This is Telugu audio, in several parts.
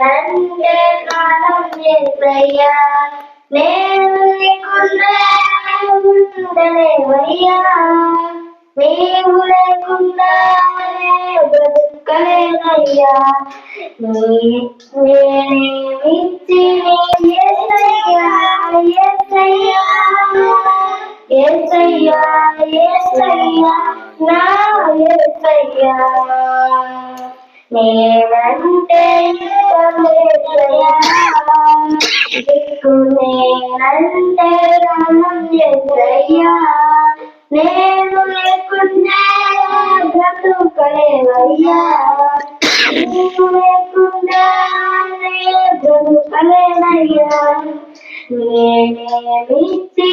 నేనంటే ప్రాణం చేసయ్యా నేను లేకుండా ఉండలేవయ్యా నీవు లేకుండా బ్రతుకలేనయ్యా నేనేమిచ్చి ఎసయ్యా ఎసయ్యా ఎసయ్యా ఎసయ్యా నా ఎసయ్యా నేనంటే దిక్కు నేనంటే నేను లేకుండా బ్రతుకలేవయ్యా. నీవు లేకుండా నే నేనేమిచ్చి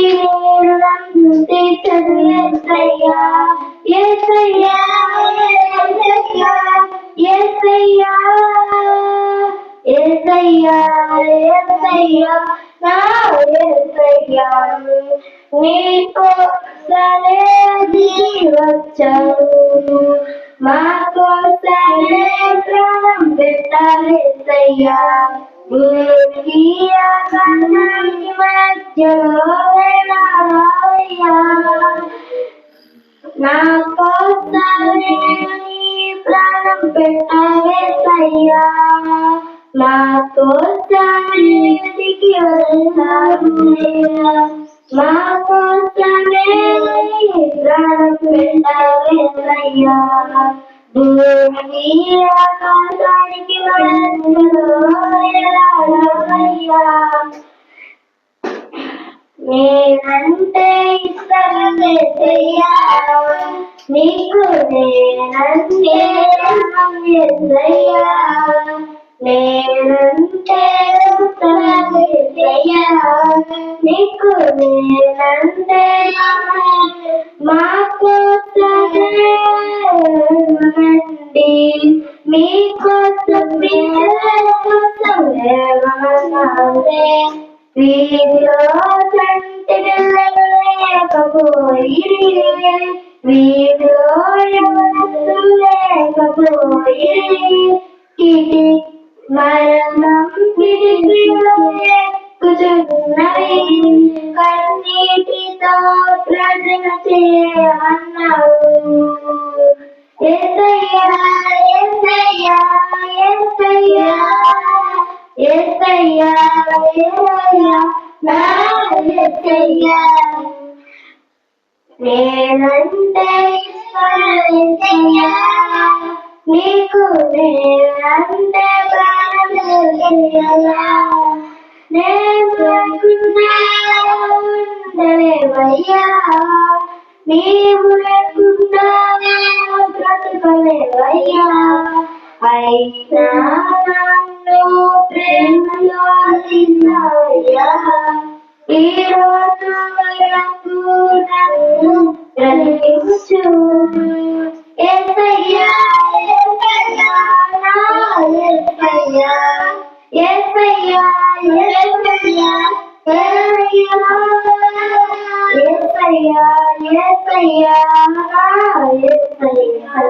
నేను ఏసయ్యా నా ఏసయ్యా నీకు సరేది వచ్చావు మా కోసమే ప్రాణం పెట్టాలేసయ్యా నా కోసమే ప్రాణం పెట్టాలేసయ్యా మా కోసమే ఇంటికి వెళ్ళాలయ్యా మా కోసమే ప్రాణం పెట్టాలేసయ్యా భూమికి ఆకాశానికి మధ్యలో నేనంటే ఇష్టమేసయ్యా నీకు నేనంటే ఎసయ్యా నేనంటే ఉత్తరమేసయ్యా నీకు నేనంటే మా కోసమే రండి మీకోసం పిల్లల కోసం లేవనాలే వీధిలో చంటి పిల్లలు లేకపోయి వీధిలో ఎవరు లేకపోయి ఎక్కుతున్నవి కన్నీటితో ప్రార్థన చేయమన్నావు ఏసయ్యా ఏసయ్యా ఏసయ్యా ఏసయ్యా ఏసయ్యా నా ఏసయ్యా నేనంటే నీకు నేనంటే ప్రాణమేసయ్యా లేకుండా ఉండలేవయ్యా నీవు లేకుండా బ్రతకలేవయ్యా అయినా నన్ను ప్రేమలో నిన్నయ్యా ఈ రోజు వరకు నన్ను బ్రతికించు ఏసయ్యా ఏసయ్యా నా ஏற்பையா ஏற்பையா ஏற்பையா